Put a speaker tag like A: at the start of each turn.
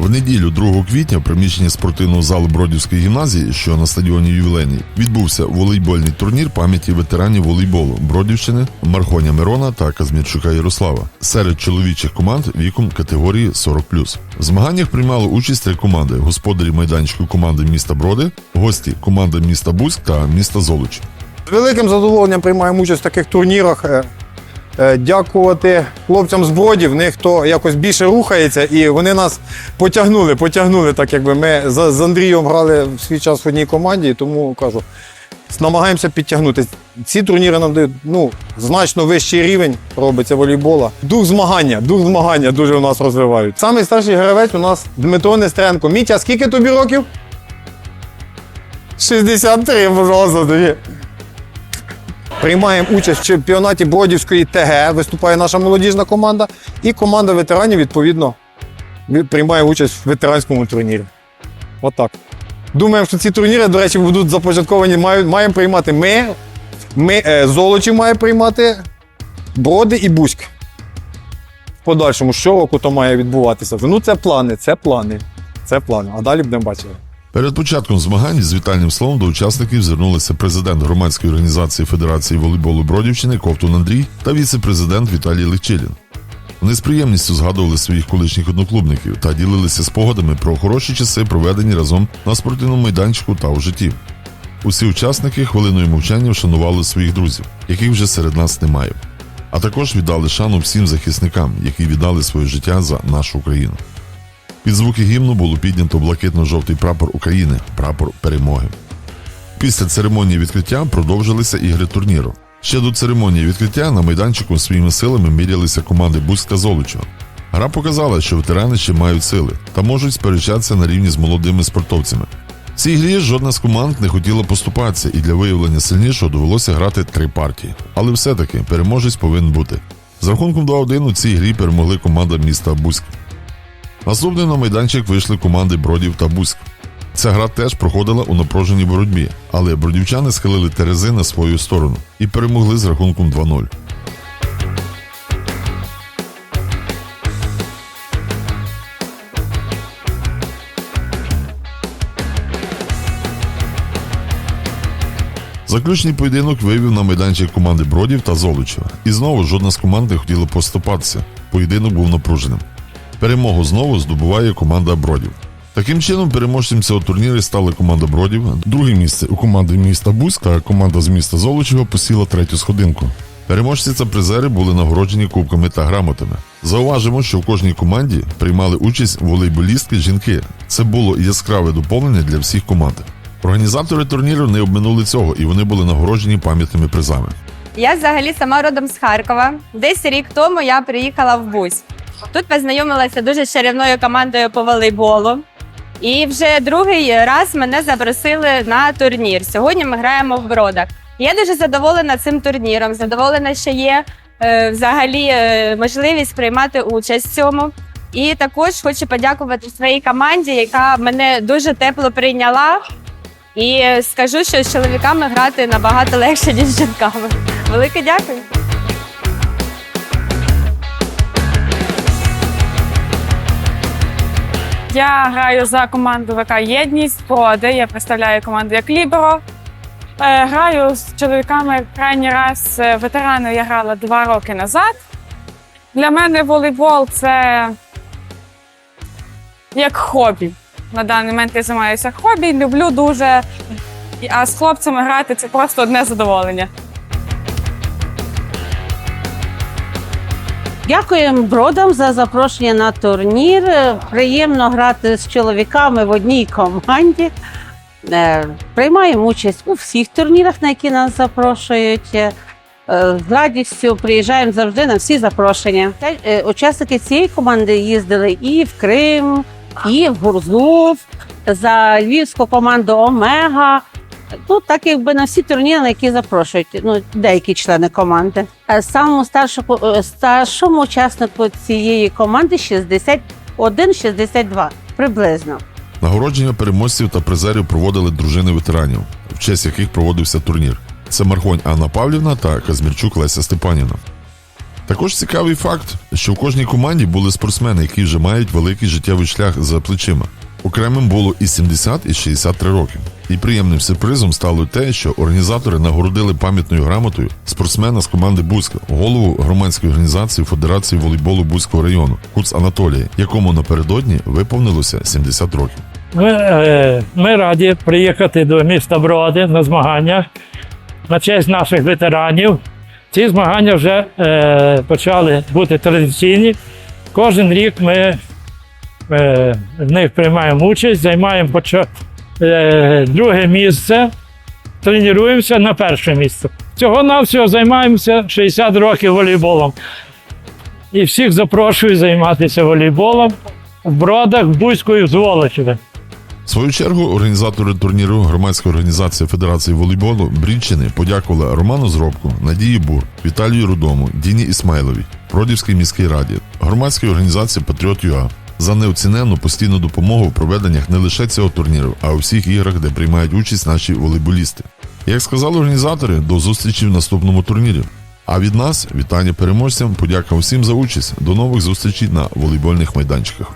A: В неділю 2 квітня в приміщенні спортивного залу Бродівської гімназії, що на стадіоні Ювілейний, відбувся волейбольний турнір пам'яті ветеранів волейболу Бродівщини, Мархоня Мирона та Казмірчука Ярослава серед чоловічих команд віком категорії 40+. В змаганнях приймали участь три команди: господарі майданчику команди міста Броди, гості команда міста Бузьк та міста Золоч.
B: З великим задоволенням приймаємо участь в таких турнірах. Е, Дякувати хлопцям з бродів, в них то якось більше рухається, і вони нас потягнули, потягнули, так якби ми з, Андрієм грали в свій час в одній команді, тому кажу, намагаємося підтягнути. Ці турніри нам дають ну, значно вищий рівень робиться волейбола. Дух змагання, дух змагання дуже у нас розвивають. Самий старший гравець у нас Дмитро Нестеренко. Мітя, скільки тобі років? 63, пожалуйста, тобі. Приймаємо участь в чемпіонаті Бродівської ТГ, виступає наша молодіжна команда, і команда ветеранів, відповідно, приймає участь в ветеранському турнірі. Отак. Думаємо, що ці турніри, до речі, будуть започатковані, маємо приймати ми, ми е, Золочі має приймати, Броди і Бузьк. В подальшому щороку то має відбуватися. Ну, це плани, це плани. Це плани. А далі будемо бачити.
A: Перед початком змагань з вітальним словом до учасників звернулися президент громадської організації Федерації волейболу Бродівщини Ковтун Андрій та віце-президент Віталій Легчилін. Вони з приємністю згадували своїх колишніх одноклубників та ділилися спогадами про хороші часи, проведені разом на спортивному майданчику та у житті. Усі учасники хвилиною мовчання вшанували своїх друзів, яких вже серед нас немає. А також віддали шану всім захисникам, які віддали своє життя за нашу Україну. Під звуки гімну було піднято блакитно-жовтий прапор України, прапор перемоги. Після церемонії відкриття продовжилися ігри турніру. Ще до церемонії відкриття на майданчику своїми силами мірялися команди Бузьк та Золочева. Гра показала, що ветерани ще мають сили та можуть сперечатися на рівні з молодими спортовцями. В цій грі жодна з команд не хотіла поступатися, і для виявлення сильнішого довелося грати три партії. Але все-таки переможець повинен бути. З рахунком 2-1 у цій грі перемогли команда міста Бузьк. Наступним на майданчик вийшли команди Бродів та Бузьк. Ця гра теж проходила у напруженій боротьбі, але бродівчани схилили Терези на свою сторону і перемогли з рахунком 2-0. Заключний поєдинок вивів на майданчик команди Бродів та Золочева. І знову жодна з команд не хотіла поступатися. Поєдинок був напруженим. Перемогу знову здобуває команда Бродів. Таким чином, переможцем цього турніру стала команда Бродів. Друге місце у команди міста Бузьк та команда з міста Золочева посіла третю сходинку. Переможці та призери були нагороджені кубками та грамотами. Зауважимо, що в кожній команді приймали участь волейболістки жінки. Це було яскраве доповнення для всіх команд. Організатори турніру не обминули цього, і вони були нагороджені пам'ятними призами.
C: Я взагалі сама родом з Харкова. Десь рік тому я приїхала в Бусь. Тут познайомилася дуже чарівною командою по волейболу. І вже другий раз мене запросили на турнір. Сьогодні ми граємо в бродах. Я дуже задоволена цим турніром. Задоволена, що є е, взагалі е, можливість приймати участь в цьому. І також хочу подякувати своїй команді, яка мене дуже тепло прийняла. І скажу, що з чоловіками грати набагато легше, ніж з жінками. Велике дякую.
D: Я граю за команду ВК Єдність Броди. Я представляю команду як Ліберо. Е, Граю з чоловіками крайній раз е, ветерани я грала два роки назад. Для мене волейбол це як хобі. На даний момент я займаюся хобі, люблю дуже. А з хлопцями грати це просто одне задоволення.
E: Дякуємо бродам за запрошення на турнір. Приємно грати з чоловіками в одній команді. Е, Приймаємо участь у всіх турнірах, на які нас запрошують. Е, З радістю приїжджаємо завжди на всі запрошення. Е, Учасники цієї команди їздили і в Крим, і в Гурзуф, за львівську команду Омега. Ну, так якби на всі турніри, на які запрошують, ну, деякі члени команди. Е, Самому старшому, е, старшому учаснику цієї команди 61-62 приблизно.
A: Нагородження переможців та призерів проводили дружини ветеранів, в честь яких проводився турнір. Це Маргонь Анна Павлівна та Казмірчук Леся Степанівна. Також цікавий факт, що в кожній команді були спортсмени, які вже мають великий життєвий шлях за плечима. Окремим було і 70, і 63 роки. І приємним сюрпризом стало те, що організатори нагородили пам'ятною грамотою спортсмена з команди Бузька, голову громадської організації Федерації волейболу Бузького району Куц Анатолія, якому напередодні виповнилося 70 років.
F: Ми, е, ми раді приїхати до міста Броди на змагання на честь наших ветеранів. Ці змагання вже е, почали бути традиційні. Кожен рік ми в них приймаємо участь, займаємо е, друге місце, тренуємося на перше місце. Цього навсього займаємося 60 років волейболом. І всіх запрошую займатися волейболом в Бродах, в Бузьку в
A: свою чергу організатори турніру громадська організація Федерації волейболу Брідчини подякували Роману Зробку, Надії Бур, Віталію Рудому, Діні Ісмайловій, Бродівській міській раді, громадській організації Патріот ЮА за неоцінену постійну допомогу в проведеннях не лише цього турніру, а у всіх іграх, де приймають участь наші волейболісти. Як сказали організатори, до зустрічі в наступному турнірі. А від нас вітання переможцям, подяка усім за участь. До нових зустрічей на волейбольних майданчиках.